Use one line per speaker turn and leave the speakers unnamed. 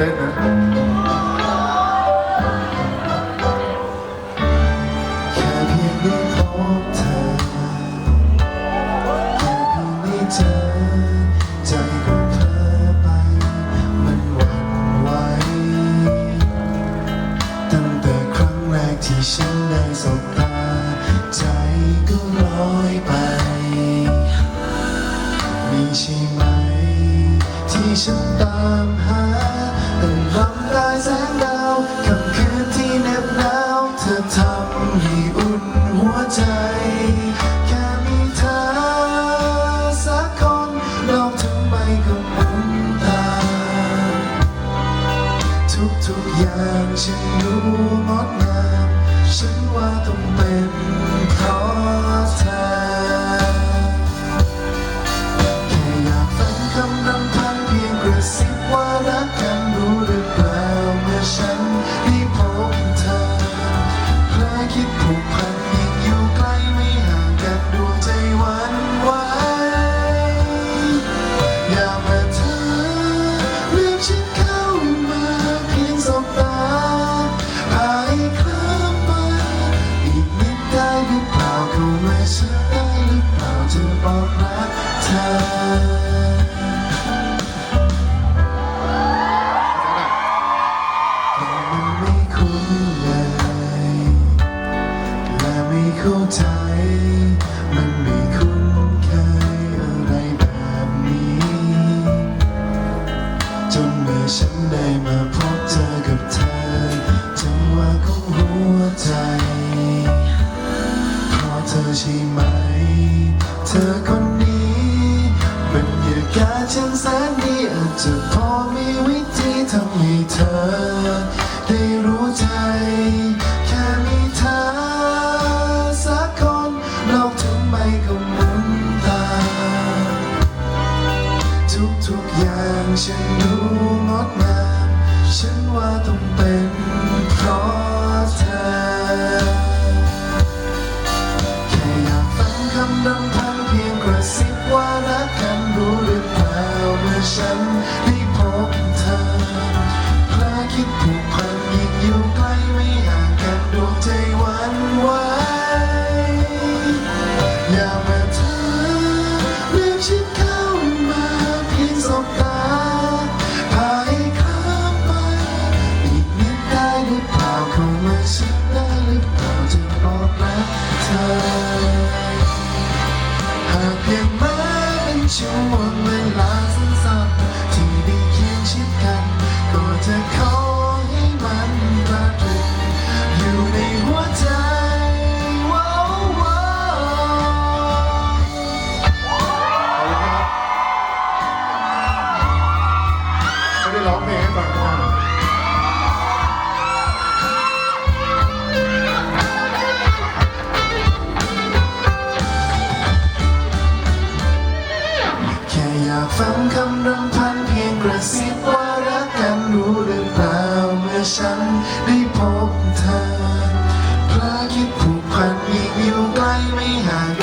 เต้นนะ
แค่เพียงได้พบเธอแค่เพียงได้เจอใจก็เพลอไป มันหวั่นไหวตั้งแต่ครั้งแรกที่ฉันได้สบตา ใจก็ลอยไป มีใช่ไหม ที่ฉันตามหา ลำลายแสงดาวคำคืนที่เหน็บหนาว เธอทำให้อุ่นหัวใจ แค่มีเธอสักคนโลกทั้งใบก็หมุนตามทุกๆอย่างฉันรู้งดงามฉันว่าต้องเป็นเพราะเธอากาศช่างแสนดีอาจจะพอมีวิธีทำให้เธอ ได้รู้ใจ แค่มีเธอสักคนโลกทั้งใบก็หมุนตามทุกๆอย่างฉันรู้งดงามฉันว่าต้องเป็นเพราะเธอ แค่อยากฟังคำรำพันเพียงกระซิบา องเพลงให้
ฟังนะ
แค่อยากฟังคำรำพันเพียงกระซิบว่ารักกันรู้หรือเปล่าเมื่อฉันได้พบเธอเพราะคิดผูกพันยิ่งอยู่ใกล้ไม่ห่าง